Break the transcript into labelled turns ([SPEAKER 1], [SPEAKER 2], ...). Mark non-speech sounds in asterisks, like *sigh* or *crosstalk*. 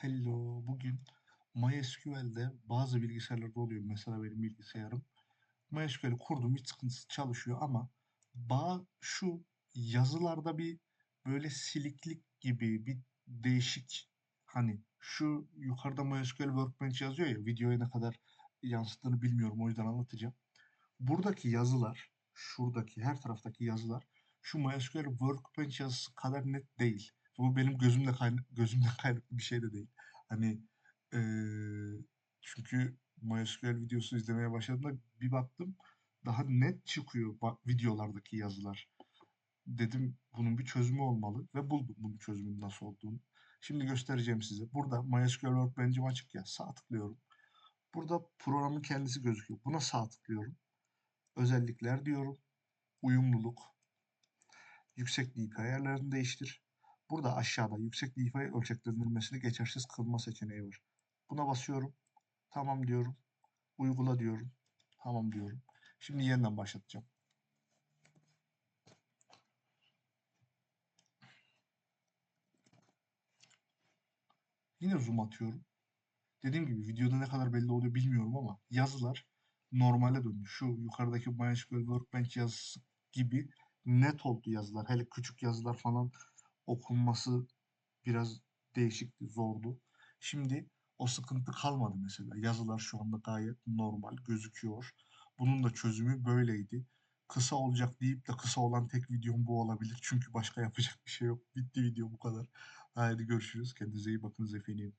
[SPEAKER 1] Hello, bugün MySQL'de bazı bilgisayarlarda oluyor. Mesela benim bilgisayarım. MySQL'i kurdum, hiç sıkıntısız çalışıyor ama bağ şu yazılarda bir böyle siliklik gibi bir değişik hani şu yukarıda MySQL Workbench yazıyor ya videoya ne kadar yansıttığını bilmiyorum o yüzden anlatacağım. Buradaki yazılar, şuradaki her taraftaki yazılar şu MySQL Workbench yazısı kadar net değil. Bu benim gözümle *laughs* kaynak, gözümden kaynaklı bir şey de değil. Hani eee, çünkü MySQL videosu izlemeye başladığımda bir baktım daha net çıkıyor videolardaki yazılar. Dedim bunun bir çözümü olmalı ve buldum bunun çözümünün nasıl olduğunu. Şimdi göstereceğim size. Burada MySQL Workbench'im açık ya. Sağ tıklıyorum. Burada programın kendisi gözüküyor. Buna sağ tıklıyorum. Özellikler diyorum. Uyumluluk. Yüksek DPI ayarlarını değiştir. Burada aşağıda yüksek DPI ölçeklendirmesini geçersiz kılma seçeneği var. Buna basıyorum. Tamam diyorum. Uygula diyorum. Tamam diyorum. Şimdi yeniden başlatacağım. Yine zoom atıyorum. Dediğim gibi videoda ne kadar belli oluyor bilmiyorum ama yazılar normale döndü. Şu yukarıdaki MySQL Workbench yazısı gibi net oldu yazılar. Hele küçük yazılar falan okunması biraz değişikti, zordu. Şimdi o sıkıntı kalmadı mesela. Yazılar şu anda gayet normal gözüküyor. Bunun da çözümü böyleydi. Kısa olacak deyip de kısa olan tek videom bu olabilir. Çünkü başka yapacak bir şey yok. Bitti video bu kadar. Haydi görüşürüz. Kendinize iyi bakınız efendim.